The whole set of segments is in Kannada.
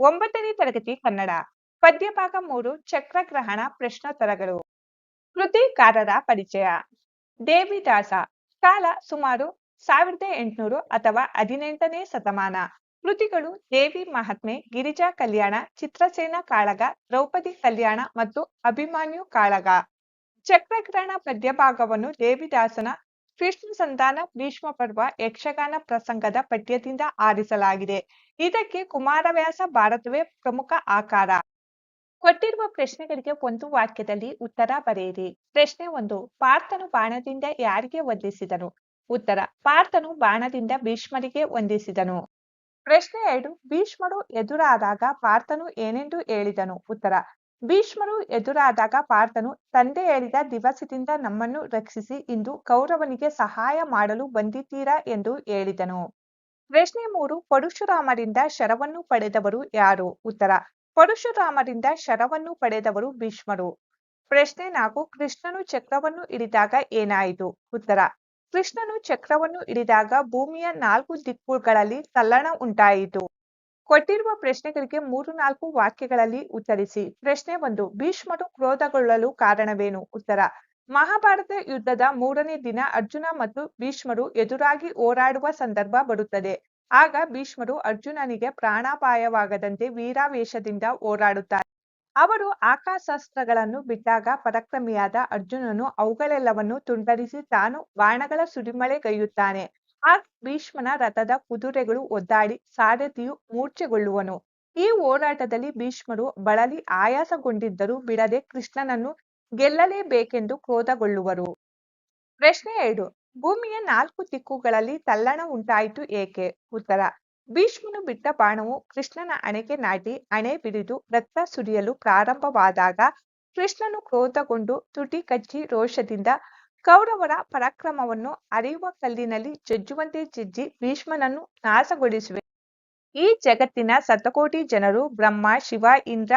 ಒಂಬತ್ತನೇ ತರಗತಿ ಕನ್ನಡ, ಪದ್ಯಭಾಗ ಮೂರು, ಚಕ್ರಗ್ರಹಣ, ಪ್ರಶ್ನೋತ್ತರಗಳು. ಕೃತಿಕಾರರ ಪರಿಚಯ. ದೇವಿದಾಸ, ಕಾಲ ಸುಮಾರು ಸಾವಿರದ ಎಂಟುನೂರು ಅಥವಾ ಹದಿನೆಂಟನೇ ಶತಮಾನ. ಕೃತಿಗಳು ದೇವಿ ಮಹಾತ್ಮೆ, ಗಿರಿಜಾ ಕಲ್ಯಾಣ, ಚಿತ್ರಸೇನ ಕಾಳಗ, ದ್ರೌಪದಿ ಕಲ್ಯಾಣ ಮತ್ತು ಅಭಿಮಾನ್ಯು ಕಾಳಗ. ಚಕ್ರಗ್ರಹಣ ಪದ್ಯಭಾಗವನ್ನು ದೇವಿದಾಸನ ಕೃಷ್ಣ ಸಂತಾನ ಭೀಷ್ಮ ಪರ್ವ ಯಕ್ಷಗಾನ ಪ್ರಸಂಗದ ಪಠ್ಯದಿಂದ ಆರಿಸಲಾಗಿದೆ. ಇದಕ್ಕೆ ಕುಮಾರವ್ಯಾಸ ಭಾರತವೇ ಪ್ರಮುಖ ಆಕಾರ. ಕೊಟ್ಟಿರುವ ಪ್ರಶ್ನೆಗಳಿಗೆ ಒಂದು ವಾಕ್ಯದಲ್ಲಿ ಉತ್ತರ ಬರೆಯಿರಿ. ಪ್ರಶ್ನೆ ಒಂದು, ಪಾರ್ಥನು ಬಾಣದಿಂದ ಯಾರಿಗೆ ವಂದಿಸಿದನು? ಉತ್ತರ, ಪಾರ್ಥನು ಬಾಣದಿಂದ ಭೀಷ್ಮರಿಗೆ ವಂದಿಸಿದನು. ಪ್ರಶ್ನೆ ಎರಡು, ಭೀಷ್ಮರು ಎದುರಾದಾಗ ಪಾರ್ಥನು ಏನೆಂದು ಹೇಳಿದನು? ಉತ್ತರ ಭೀಷ್ಮರು ಎದುರಾದಾಗ ಪಾರ್ಥನು, ತಂದೆ ಹೇಳಿದ ದಿವಸದಿಂದ ನಮ್ಮನ್ನು ರಕ್ಷಿಸಿ, ಇಂದು ಕೌರವನಿಗೆ ಸಹಾಯ ಮಾಡಲು ಬಂದಿದ್ದೀರಾ? ಎಂದು ಹೇಳಿದನು. ಪ್ರಶ್ನೆ ಮೂರು ಪರಶುರಾಮರಿಂದ ಶರವನ್ನು ಪಡೆದವರು ಯಾರು? ಉತ್ತರ, ಪರಶುರಾಮರಿಂದ ಶರವನ್ನು ಪಡೆದವರು ಭೀಷ್ಮರು. ಪ್ರಶ್ನೆ ನಾಲ್ಕು, ಕೃಷ್ಣನು ಚಕ್ರವನ್ನು ಹಿಡಿದಾಗ ಏನಾಯಿತು? ಉತ್ತರ, ಕೃಷ್ಣನು ಚಕ್ರವನ್ನು ಹಿಡಿದಾಗ ಭೂಮಿಯ ನಾಲ್ಕು ದಿಕ್ಕುಗಳಲ್ಲಿ ತಲ್ಲಣ ಉಂಟಾಯಿತು. ಕೊಟ್ಟಿರುವ ಪ್ರಶ್ನೆಗಳಿಗೆ ಮೂರು ನಾಲ್ಕು ವಾಕ್ಯಗಳಲ್ಲಿ ಉತ್ತರಿಸಿ. ಪ್ರಶ್ನೆ ಒಂದು, ಭೀಷ್ಮರು ಕ್ರೋಧಗೊಳ್ಳಲು ಕಾರಣವೇನು? ಉತ್ತರ, ಮಹಾಭಾರತ ಯುದ್ಧದ ಮೂರನೇ ದಿನ ಅರ್ಜುನ ಮತ್ತು ಭೀಷ್ಮರು ಎದುರಾಗಿ ಹೋರಾಡುವ ಸಂದರ್ಭ ಬರುತ್ತದೆ. ಆಗ ಭೀಷ್ಮರು ಅರ್ಜುನನಿಗೆ ಪ್ರಾಣಾಪಾಯವಾಗದಂತೆ ವೀರಾವೇಶದಿಂದ ಹೋರಾಡುತ್ತಾರೆ. ಅವರು ಆಕಾಶಾಸ್ತ್ರಗಳನ್ನು ಬಿಟ್ಟಾಗ ಪರಾಕ್ರಮಿಯಾದ ಅರ್ಜುನನು ಅವುಗಳೆಲ್ಲವನ್ನು ತುಂಡರಿಸಿ ತಾನು ಬಾಣಗಳ ಸುರಿಮಳೆಗೈಯುತ್ತಾನೆ ಆ ಭೀಷ್ಮನ ರಥದ ಕುದುರೆಗಳು ಒದ್ದಾಡಿ ಸಾರಥಿಯು ಮೂರ್ಛೆಗೊಳ್ಳುವನು. ಈ ಹೋರಾಟದಲ್ಲಿ ಭೀಷ್ಮರು ಬಳಲಿ ಆಯಾಸಗೊಂಡಿದ್ದರೂ ಬಿಡದೆ ಕೃಷ್ಣನನ್ನು ಗೆಲ್ಲಲೇಬೇಕೆಂದು ಕ್ರೋಧಗೊಳ್ಳುವರು. ಪ್ರಶ್ನೆ ಎರಡು, ಭೂಮಿಯ ನಾಲ್ಕು ದಿಕ್ಕುಗಳಲ್ಲಿ ತಲ್ಲಣ ಉಂಟಾಯಿತು ಏಕೆ? ಉತ್ತರ, ಭೀಷ್ಮನು ಬಿಟ್ಟ ಬಾಣವು ಕೃಷ್ಣನ ಅಣೆಗೆ ನಾಟಿ ಅಣೆ ಬಿಡಿದು ರಕ್ತ ಸುರಿಯಲು ಪ್ರಾರಂಭವಾದಾಗ ಕೃಷ್ಣನು ಕ್ರೋಧಗೊಂಡು ತುಟಿ ಕಚ್ಚಿ ರೋಷದಿಂದ ಕೌರವರ ಪರಾಕ್ರಮವನ್ನು ಅರಿಯುವ ಕಲ್ಲಿನಲ್ಲಿ ಜಜ್ಜುವಂತೆ ಜಜ್ಜಿ ಭೀಷ್ಮನನ್ನು ನಾಶಗೊಳಿಸುವೆ. ಈ ಜಗತ್ತಿನ ಶತಕೋಟಿ ಜನರು ಬ್ರಹ್ಮ, ಶಿವ, ಇಂದ್ರ,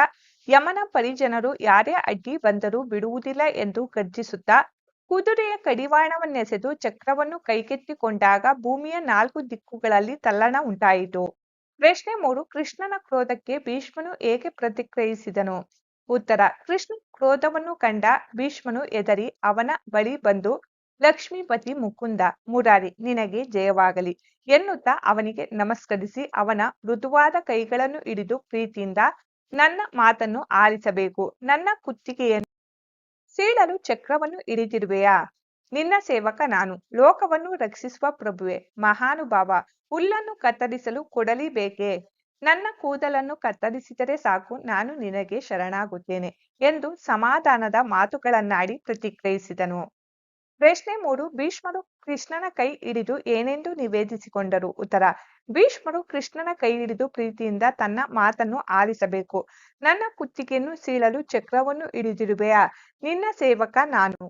ಯಮನ ಪರಿಜನರು ಯಾರೇ ಅಡ್ಡಿ ಬಂದರೂ ಬಿಡುವುದಿಲ್ಲ ಎಂದು ಗರ್ಜಿಸುತ್ತಾ, ಕುದುರೆಯ ಕಡಿವಾಣವನ್ನೆಸೆದು ಚಕ್ರವನ್ನು ಕೈಗೆತ್ತಿಕೊಂಡಾಗ ಭೂಮಿಯ ನಾಲ್ಕು ದಿಕ್ಕುಗಳಲ್ಲಿ ತಲ್ಲಣ ಉಂಟಾಯಿತು. ಪ್ರಶ್ನೆ ಮೂರು, ಕೃಷ್ಣನ ಕ್ರೋಧಕ್ಕೆ ಭೀಷ್ಮನು ಏಕೆ ಪ್ರತಿಕ್ರಿಯಿಸಿದನು? ಉತ್ತರ, ಕೃಷ್ಣ ಕ್ರೋಧವನ್ನು ಕಂಡ ಭೀಷ್ಮನು ಎದರಿ ಅವನ ಬಳಿ ಬಂದು, ಲಕ್ಷ್ಮೀಪತಿ ಮುಕುಂದ, ಮುರಾರಿ ನಿನಗೆ ಜಯವಾಗಲಿ ಎನ್ನುತ್ತಾ ಅವನಿಗೆ ನಮಸ್ಕರಿಸಿ ಅವನ ಮೃದುವಾದ ಕೈಗಳನ್ನು ಹಿಡಿದು ಪ್ರೀತಿಯಿಂದ ನನ್ನ ಮಾತನ್ನು ಆಲಿಸಬೇಕು. ನನ್ನ ಕುತ್ತಿಗೆಯನ್ನು ಸೀಳಲು ಚಕ್ರವನ್ನು ಹಿಡಿದಿರುವೆಯಾ? ನಿನ್ನ ಸೇವಕ ನಾನು. ಲೋಕವನ್ನು ರಕ್ಷಿಸುವ ಪ್ರಭುವೆ, ಮಹಾನುಭಾವ. ಹುಲ್ಲನ್ನು ಕತ್ತರಿಸಲು ಕೊಡಲಿ ಬೇಕೇ? ನನ್ನ ಕೂದಲನ್ನು ಕತ್ತರಿಸಿದರೆ ಸಾಕು, ನಾನು ನಿನಗೆ ಶರಣಾಗುತ್ತೇನೆ ಎಂದು ಸಮಾಧಾನದ ಮಾತುಗಳನ್ನಾಡಿ ಪ್ರತಿಕ್ರಿಯಿಸಿದನು. ಪ್ರಶ್ನೆ ಮೂರು, ಭೀಷ್ಮರು ಕೃಷ್ಣನ ಕೈ ಹಿಡಿದು ಏನೆಂದು ನಿವೇದಿಸಿಕೊಂಡರು? ಉತ್ತರ, ಭೀಷ್ಮರು ಕೃಷ್ಣನ ಕೈ ಹಿಡಿದು ಪ್ರೀತಿಯಿಂದ ತನ್ನ ಮಾತನ್ನು ಆಲಿಸಬೇಕು. ನನ್ನ ಕುತ್ತಿಗೆಯನ್ನು ಸೀಳಲು ಚಕ್ರವನ್ನು ಹಿಡಿದಿರುವೆಯಾ ನಿನ್ನ ಸೇವಕ ನಾನು.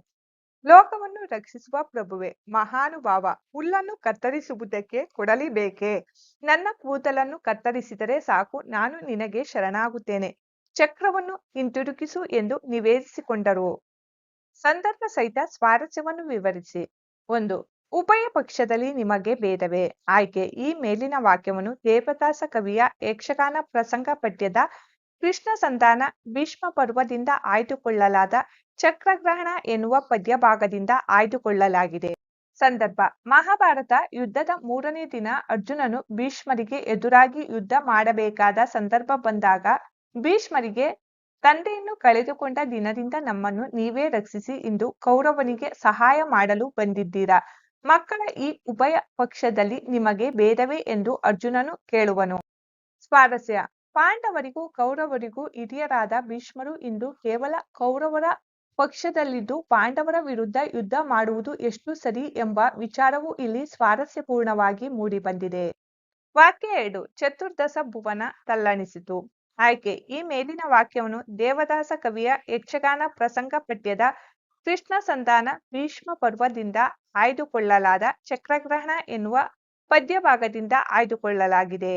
ಲೋಕವನ್ನು ರಕ್ಷಿಸುವ ಪ್ರಭುವೆ, ಮಹಾನುಭಾವ. ಹುಲ್ಲನ್ನು ಕತ್ತರಿಸುವುದಕ್ಕೆ ಕೊಡಲಿ ಬೇಕೇ ನನ್ನ ಕೂದಲನ್ನು ಕತ್ತರಿಸಿದರೆ ಸಾಕು, ನಾನು ನಿನಗೆ ಶರಣಾಗುತ್ತೇನೆ. ಚಕ್ರವನ್ನು ಹಿಂತಿರುಗಿಸು ಎಂದು ನಿವೇದಿಸಿಕೊಂಡರು. ಸಂದರ್ಭ ಸಹಿತ ಸ್ವಾರಸ್ಯವನ್ನು ವಿವರಿಸಿ. ಒಂದು, ಉಭಯ ಪಕ್ಷದಲ್ಲಿ ನಿಮಗೆ ಭೇದವೇ? ಆಯ್ಕೆ, ಈ ಮೇಲಿನ ವಾಕ್ಯವನ್ನು ದೇವದಾಸ ಕವಿಯ ಯಕ್ಷಗಾನ ಪ್ರಸಂಗ ಪದ್ಯದ ಕೃಷ್ಣ ಸಂತಾನ ಭೀಷ್ಮ ಪರ್ವದಿಂದ ಆಯ್ದುಕೊಳ್ಳಲಾದ ಚಕ್ರಗ್ರಹಣ ಎನ್ನುವ ಪದ್ಯಭಾಗದಿಂದ ಆಯ್ದುಕೊಳ್ಳಲಾಗಿದೆ. ಸಂದರ್ಭ, ಮಹಾಭಾರತ ಯುದ್ಧದ ಮೂರನೇ ದಿನ ಅರ್ಜುನನು ಭೀಷ್ಮರಿಗೆ ಎದುರಾಗಿ ಯುದ್ಧ ಮಾಡಬೇಕಾದ ಸಂದರ್ಭ ಬಂದಾಗ ಭೀಷ್ಮರಿಗೆ, ತಂದೆಯನ್ನು ಕಳೆದುಕೊಂಡ ದಿನದಿಂದ ನಮ್ಮನ್ನು ನೀವೇ ರಕ್ಷಿಸಿ ಇಂದು ಕೌರವನಿಗೆ ಸಹಾಯ ಮಾಡಲು ಬಂದಿದ್ದೀರಾ? ಮಕ್ಕಳ ಈ ಉಭಯ ಪಕ್ಷದಲ್ಲಿ ನಿಮಗೆ ಭೇದವೇ? ಎಂದು ಅರ್ಜುನನು ಕೇಳುವನು. ಸ್ವಾರಸ್ಯ ಪಾಂಡವರಿಗೂ, ಕೌರವರಿಗೂ ಹಿರಿಯರಾದ ಭೀಷ್ಮರು ಇಂದು ಕೇವಲ ಕೌರವರ ಪಕ್ಷದಲ್ಲಿದ್ದು ಪಾಂಡವರ ವಿರುದ್ಧ ಯುದ್ಧ ಮಾಡುವುದು ಎಷ್ಟು ಸರಿ ಎಂಬ ವಿಚಾರವು ಇಲ್ಲಿ ಸ್ವಾರಸ್ಯಪೂರ್ಣವಾಗಿ ಮೂಡಿಬಂದಿದೆ. ವಾಕ್ಯ ಎರಡು, ಚತುರ್ದಶ ಭುವನ ತಲ್ಲಣಿಸಿತು. ಆಯ್ಕೆ, ಈ ಮೇಲಿನ ವಾಕ್ಯವನ್ನು ದೇವದಾಸ ಕವಿಯ ಯಕ್ಷಗಾನ ಪ್ರಸಂಗ ಪಠ್ಯದ ಕೃಷ್ಣ ಸಂತಾನ ಭೀಷ್ಮ ಪರ್ವದಿಂದ ಆಯ್ದುಕೊಳ್ಳಲಾದ ಚಕ್ರಗ್ರಹಣ ಎನ್ನುವ ಪದ್ಯಭಾಗದಿಂದ ಆಯ್ದುಕೊಳ್ಳಲಾಗಿದೆ.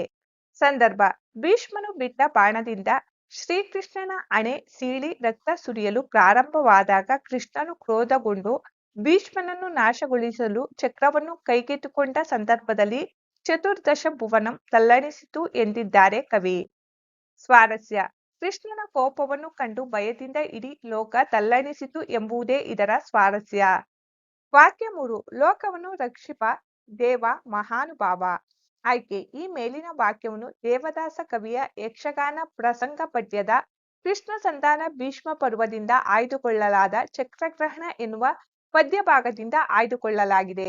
ಸಂದರ್ಭ. ಭೀಷ್ಮನು ಬಿಟ್ಟ ಬಾಣದಿಂದ ಶ್ರೀಕೃಷ್ಣನ ಅಣೆ ಸೀಳಿ ರಕ್ತ ಸುರಿಯಲು ಪ್ರಾರಂಭವಾದಾಗ ಕೃಷ್ಣನು ಕ್ರೋಧಗೊಂಡು ಭೀಷ್ಮನನ್ನು ನಾಶಗೊಳಿಸಲು ಚಕ್ರವನ್ನು ಕೈಗೆತ್ತಿಕೊಂಡ ಸಂದರ್ಭದಲ್ಲಿ ಚತುರ್ದಶ ಭುವನಂ ತಲ್ಲಣಿಸಿತು ಎಂದಿದ್ದಾರೆ ಕವಿ. ಸ್ವಾರಸ್ಯ. ಕೃಷ್ಣನ ಕೋಪವನ್ನು ಕಂಡು ಭಯದಿಂದ ಇಡೀ ಲೋಕ ತಲ್ಲಣಿಸಿತು ಎಂಬುದೇ ಇದರ ಸ್ವಾರಸ್ಯ. ವಾಕ್ಯ ಮೂರು. ಲೋಕವನ್ನು ರಕ್ಷಿಪ ದೇವ ಮಹಾನುಭಾವ. ಆಯ್ಕೆ. ಈ ಮೇಲಿನ ವಾಕ್ಯವನ್ನು ದೇವದಾಸ ಕವಿಯ ಯಕ್ಷಗಾನ ಪ್ರಸಂಗ ಪದ್ಯದ ಕೃಷ್ಣ ಸಂತಾನ ಭೀಷ್ಮ ಪರ್ವದಿಂದ ಆಯ್ದುಕೊಳ್ಳಲಾದ ಚಕ್ರಗ್ರಹಣ ಎನ್ನುವ ಪದ್ಯ ಭಾಗದಿಂದ ಆಯ್ದುಕೊಳ್ಳಲಾಗಿದೆ.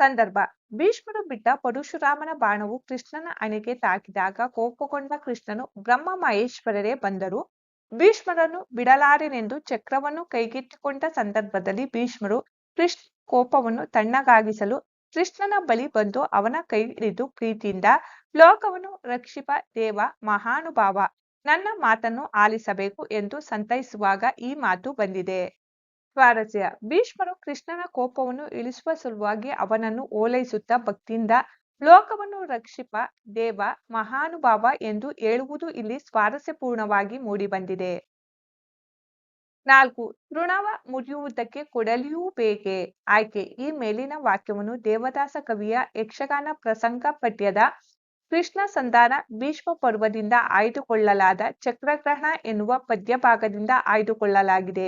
ಸಂದರ್ಭ. ಭೀಷ್ಮರು ಬಿಟ್ಟ ಪರಶುರಾಮನ ಬಾಣವು ಕೃಷ್ಣನ ಅಣೆಗೆ ತಾಕಿದಾಗ ಕೋಪಗೊಂಡ ಕೃಷ್ಣನು ಬ್ರಹ್ಮ ಮಹೇಶ್ವರರೇ ಬಂದರು. ಭೀಷ್ಮರನ್ನು ಬಿಡಲಾರೆನೆಂದು ಚಕ್ರವನ್ನು ಕೈಗೆತ್ತಿಕೊಂಡ ಸಂದರ್ಭದಲ್ಲಿ ಭೀಷ್ಮರು ಕೃಷ್ಣ ಕೋಪವನ್ನು ತಣ್ಣಗಾಗಿಸಲು ಕೃಷ್ಣನ ಬಳಿ ಬಂದು ಅವನ ಕೈ ಹಿಡಿದು ಪ್ರೀತಿಯಿಂದ ಲೋಕವನ್ನು ರಕ್ಷಿಪ ದೇವ ಮಹಾನುಭಾವ, ನನ್ನ ಮಾತನ್ನು ಆಲಿಸಬೇಕು ಎಂದು ಸಂತೈಸುವಾಗ ಈ ಮಾತು ಬಂದಿದೆ. ಸ್ವಾರಸ್ಯ. ಭೀಷ್ಮರು ಕೃಷ್ಣನ ಕೋಪವನ್ನು ಇಳಿಸುವ ಸಲುವಾಗಿ ಅವನನ್ನು ಓಲೈಸುತ್ತಾ ಭಕ್ತಿಯಿಂದ ಲೋಕವನ್ನು ರಕ್ಷಿಪ ದೇವ ಮಹಾನುಭಾವ ಎಂದು ಹೇಳುವುದು ಇಲ್ಲಿ ಸ್ವಾರಸ್ಯಪೂರ್ಣವಾಗಿ ಮೂಡಿಬಂದಿದೆ. ನಾಲ್ಕು ತೃಣವ ಮುರಿಯುವುದಕ್ಕೆ ಕೊಡಲಿಯೂ ಬೇಕೆ? ಆಯ್ಕೆ, ಈ ಮೇಲಿನ ವಾಕ್ಯವನ್ನು ದೇವದಾಸ ಕವಿಯ ಯಕ್ಷಗಾನ ಪ್ರಸಂಗ ಪಠ್ಯದ ಕೃಷ್ಣ ಸಂಧಾನ ಭೀಷ್ಮ ಪರ್ವದಿಂದ ಆಯ್ದುಕೊಳ್ಳಲಾದ ಚಕ್ರಗ್ರಹಣ ಎನ್ನುವ ಪದ್ಯ ಭಾಗದಿಂದ ಆಯ್ದುಕೊಳ್ಳಲಾಗಿದೆ.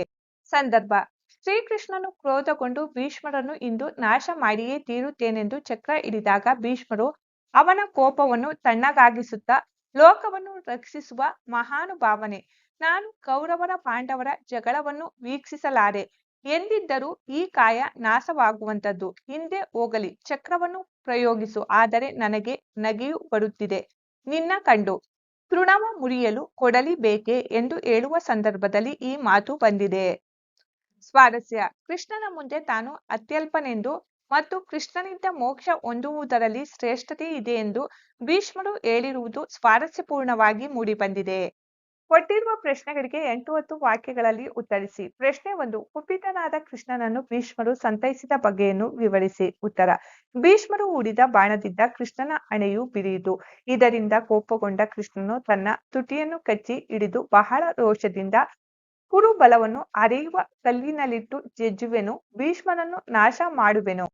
ಸಂದರ್ಭ, ಶ್ರೀಕೃಷ್ಣನು ಕ್ರೋಧಗೊಂಡು ಭೀಷ್ಮರನ್ನು ಇಂದು ನಾಶ ಮಾಡಿಯೇ ತೀರುತ್ತೇನೆಂದು ಚಕ್ರ ಹಿಡಿದಾಗ ಭೀಷ್ಮರು ಅವನ ಕೋಪವನ್ನು ತಣ್ಣಗಾಗಿಸುತ್ತಾ, ಲೋಕವನ್ನು ರಕ್ಷಿಸುವ ಮಹಾನುಭಾವನೆ. ನಾನು ಕೌರವರ ಪಾಂಡವರ ಜಗಳವನ್ನು ವೀಕ್ಷಿಸಲಾರೆ. ಎಂದಿದ್ದರೂ ಈ ಕಾಯ ನಾಶವಾಗುವಂತದ್ದು ಹಿಂದೆ ಹೋಗಲಿ, ಚಕ್ರವನ್ನು ಪ್ರಯೋಗಿಸು, ಆದರೆ ನನಗೆ ನಗೆಯು ಬರುತ್ತಿದೆ. ನಿನ್ನ ಕಂಡು, ತೃಣವ ಮುರಿಯಲು ಕೊಡಲಿ ಬೇಕೆ ಎಂದು ಹೇಳುವ ಸಂದರ್ಭದಲ್ಲಿ ಈ ಮಾತು ಬಂದಿದೆ. ಸ್ವಾರಸ್ಯ. ಕೃಷ್ಣನ ಮುಂದೆ ತಾನು ಅತ್ಯಲ್ಪನೆಂದು ಮತ್ತು ಕೃಷ್ಣನಿಂದ ಮೋಕ್ಷ ಹೊಂದುವುದರಲ್ಲಿ ಶ್ರೇಷ್ಠತೆ ಇದೆ ಎಂದು ಭೀಷ್ಮರು ಹೇಳಿರುವುದು ಸ್ವಾರಸ್ಯಪೂರ್ಣವಾಗಿ ಮೂಡಿಬಂದಿದೆ. ಕೊಟ್ಟಿರುವ ಪ್ರಶ್ನೆಗಳಿಗೆ ಎಂಟು ಹತ್ತು ವಾಕ್ಯಗಳಲ್ಲಿ ಉತ್ತರಿಸಿ. ಪ್ರಶ್ನೆ ಒಂದು, ಕುಪಿತನಾದ ಕೃಷ್ಣನನ್ನು ಭೀಷ್ಮರು ಸಂತೈಸಿದ ಬಗೆಯನ್ನು ವಿವರಿಸಿ. ಉತ್ತರ, ಭೀಷ್ಮರು ಹೂಡಿದ ಬಾಣದಿಂದ ಕೃಷ್ಣನ ಅಣೆಯು ಬಿರಿಯಿತು. ಇದರಿಂದ ಕೋಪಗೊಂಡ ಕೃಷ್ಣನು ತನ್ನ ತುಟಿಯನ್ನು ಕಚ್ಚಿ ಹಿಡಿದು ಬಹಳ ರೋಷದಿಂದ ಕುರುಬಲವನ್ನು ಅರಿಯುವ ಕಲ್ಲಿನಲ್ಲಿಟ್ಟು ಜಜ್ಜುವೆನು. ಭೀಷ್ಮನನ್ನು ನಾಶ ಮಾಡುವೆನು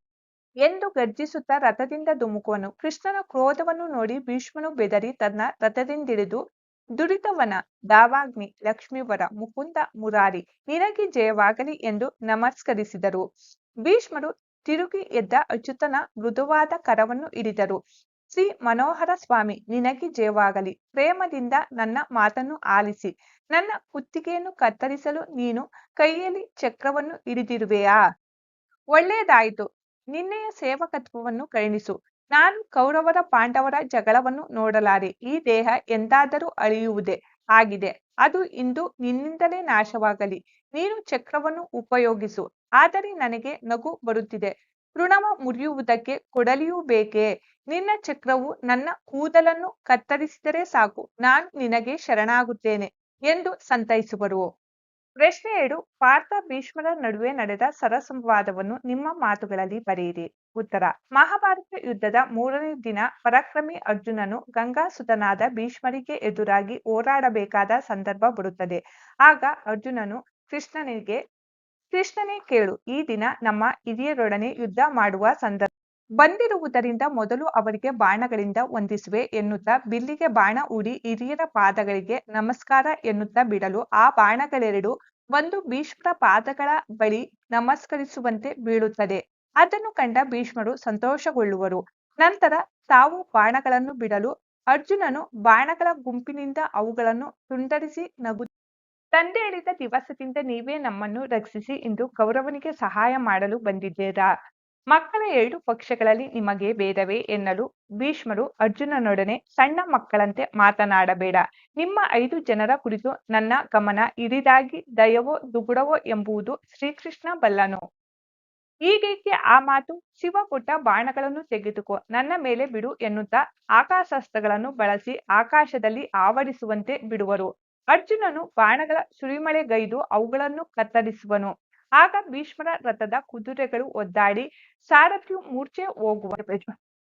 ಎಂದು ಗರ್ಜಿಸುತ್ತಾ ರಥದಿಂದ ಧುಮುಕುವನು. ಕೃಷ್ಣನ ಕ್ರೋಧವನ್ನು ನೋಡಿ ಭೀಷ್ಮನು ಬೆದರಿ ತನ್ನ ರಥದಿಂದಿಳಿದು ದುರಿತವನ ದಾವಾಗ್ನಿ ಲಕ್ಷ್ಮೀವರ, ಮುಕುಂದ, ಮುರಾರಿ, ನಿನಗೆ ಜಯವಾಗಲಿ ಎಂದು ನಮಸ್ಕರಿಸಿದರು. ಭೀಷ್ಮರು ತಿರುಗಿ ಎದ್ದ ಅಚ್ಯುತನ ಮೃದುವಾದ ಕರವನ್ನು ಹಿಡಿದರು. ಶ್ರೀ ಮನೋಹರ ಸ್ವಾಮಿ, ನಿನಗೆ ಜಯವಾಗಲಿ. ಪ್ರೇಮದಿಂದ ನನ್ನ ಮಾತನ್ನು ಆಲಿಸಿ. ನನ್ನ ಕುತ್ತಿಗೆಯನ್ನು ಕತ್ತರಿಸಲು ನೀನು ಕೈಯಲ್ಲಿ ಚಕ್ರವನ್ನು ಹಿಡಿದಿರುವೆಯಾ? ಒಳ್ಳೆಯದಾಯಿತು. ನಿನ್ನೆಯ ಸೇವಕತ್ವವನ್ನು ಕರುಣಿಸು. ನಾನು ಕೌರವರ ಪಾಂಡವರ ಜಗಳವನ್ನು ನೋಡಲಾರೆ. ಈ ದೇಹ ಎಂದಾದರೂ ಅಳಿಯುವುದೇ ಆಗಿದೆ. ಅದು ಇಂದು ನಿನ್ನಿಂದಲೇ ನಾಶವಾಗಲಿ. ನೀನು ಚಕ್ರವನ್ನು ಉಪಯೋಗಿಸು. ಆದರೆ ನನಗೆ ನಗು ಬರುತ್ತಿದೆ. ತೃಣವ ಮುರಿಯುವುದಕ್ಕೆ ಕೊಡಲಿಯೂ ಬೇಕೇ? ನಿನ್ನ ಚಕ್ರವು ನನ್ನ ಕೂದಲನ್ನು ಕತ್ತರಿಸಿದರೆ ಸಾಕು. ನಾನು ನಿನಗೆ ಶರಣಾಗುತ್ತೇನೆ ಎಂದು ಸಂತೈಸುವರು. ಪ್ರಶ್ನೆ ಎರಡು, ಪಾರ್ಥ ಭೀಷ್ಮರ ನಡುವೆ ನಡೆದ ಸರಸಂವಾದವನ್ನು ನಿಮ್ಮ ಮಾತುಗಳಲ್ಲಿ ಬರೆಯಿರಿ. ಉತ್ತರ, ಮಹಾಭಾರತ ಯುದ್ಧದ ಮೂರನೇ ದಿನ ಪರಾಕ್ರಮಿ ಅರ್ಜುನನು ಗಂಗಾಸುತನಾದ ಭೀಷ್ಮರಿಗೆ ಎದುರಾಗಿ ಹೋರಾಡಬೇಕಾದ ಸಂದರ್ಭ ಬರುತ್ತದೆ. ಆಗ ಅರ್ಜುನನು ಕೃಷ್ಣನಿಗೆ, ಕೃಷ್ಣನೇ ಕೇಳು, ಈ ದಿನ ನಮ್ಮ ಹಿರಿಯರೊಡನೆ ಯುದ್ಧ ಮಾಡುವ ಸಂದರ್ಭ ಬಂದಿರುವುದರಿಂದ ಮೊದಲು ಅವರಿಗೆ ಬಾಣಗಳಿಂದ ವಂದಿಸುವೆ ಎನ್ನುತ್ತಾ ಬಿಲ್ಲಿಗೆ ಬಾಣ ಹೂಡಿ ಹಿರಿಯರ ಪಾದಗಳಿಗೆ ನಮಸ್ಕಾರ ಎನ್ನುತ್ತಾ ಬಿಡಲು ಆ ಬಾಣಗಳೆರಡು ಒಂದು ಭೀಷ್ಮರ ಪಾದಗಳ ಬಳಿ ನಮಸ್ಕರಿಸುವಂತೆ ಬೀಳುತ್ತದೆ. ಅದನ್ನು ಕಂಡ ಭೀಷ್ಮರು ಸಂತೋಷಗೊಳ್ಳುವರು. ನಂತರ ತಾವು ಬಾಣಗಳನ್ನು ಬಿಡಲು ಅರ್ಜುನನು ಬಾಣಗಳ ಗುಂಪಿನಿಂದ ಅವುಗಳನ್ನು ತುಂಡರಿಸಿ ನಗು ತಂದೆ ಹೇಳಿದ ದಿವಸದಿಂದ ನೀವೇ ನಮ್ಮನ್ನು ರಕ್ಷಿಸಿ ಎಂದು ಕೌರವನಿಗೆ ಸಹಾಯ ಮಾಡಲು ಬಂದಿದ್ದೀರಾ? ಮಕ್ಕಳ ಎರಡು ಪಕ್ಷಗಳಲ್ಲಿ ನಿಮಗೆ ಭೇದವೇ ಎನ್ನಲು ಭೀಷ್ಮರು ಅರ್ಜುನನೊಡನೆ ಸಣ್ಣ ಮಕ್ಕಳಂತೆ ಮಾತನಾಡಬೇಡ. ನಿಮ್ಮ ಐದು ಜನರ ಕುರಿತು ನನ್ನ ಗಮನ ಇರಿದಾಗಿ ದಯವೋ ದುಗುಡವೋ ಎಂಬುದು ಶ್ರೀಕೃಷ್ಣ ಬಲ್ಲನು. ಹೀಗೇಕೆ ಆ ಮಾತು? ಶಿವ ಕೊಟ್ಟ ಬಾಣಗಳನ್ನು ತೆಗೆದುಕೋ, ನನ್ನ ಮೇಲೆ ಬಿಡು ಎನ್ನುತ್ತಾ ಆಕಾಶಾಸ್ತ್ರಗಳನ್ನು ಬಳಸಿ ಆಕಾಶದಲ್ಲಿ ಆವರಿಸುವಂತೆ ಬಿಡುವರು. ಅರ್ಜುನನು ಬಾಣಗಳ ಸುರಿಮಳೆಗೈದು ಅವುಗಳನ್ನು ಕತ್ತರಿಸುವನು. ಆಗ ಭೀಷ್ಮರ ರಥದ ಕುದುರೆಗಳು ಒದ್ದಾಡಿ ಸಾರಥಿಯು ಮೂರ್ಛೆ ಹೋಗುವ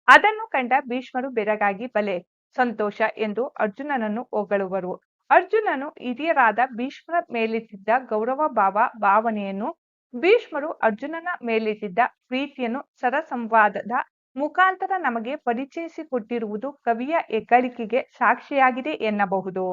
ಅದನ್ನು ಕಂಡ ಭೀಷ್ಮರು ಬೆರಗಾಗಿ, ಬಲೆ, ಸಂತೋಷ ಎಂದು ಅರ್ಜುನನನ್ನು ಹೊಗಳುವರು. ಅರ್ಜುನನು ಹಿರಿಯರಾದ ಭೀಷ್ಮರ ಮೇಲಿಟ್ಟಿದ್ದ ಗೌರವ ಭಾವ ಭಾವನೆಯನ್ನು, ಭೀಷ್ಮರು ಅರ್ಜುನನ ಮೇಲಿಟ್ಟಿದ್ದ ಪ್ರೀತಿಯನ್ನು ಸರಸಂವಾದದ ಮುಖಾಂತರ ನಮಗೆ ಪರಿಚಯಿಸಿಕೊಟ್ಟಿರುವುದು ಕವಿಯ ಹೆಗ್ಗಳಿಕೆಗೆ ಸಾಕ್ಷಿಯಾಗಿದೆ ಎನ್ನಬಹುದು.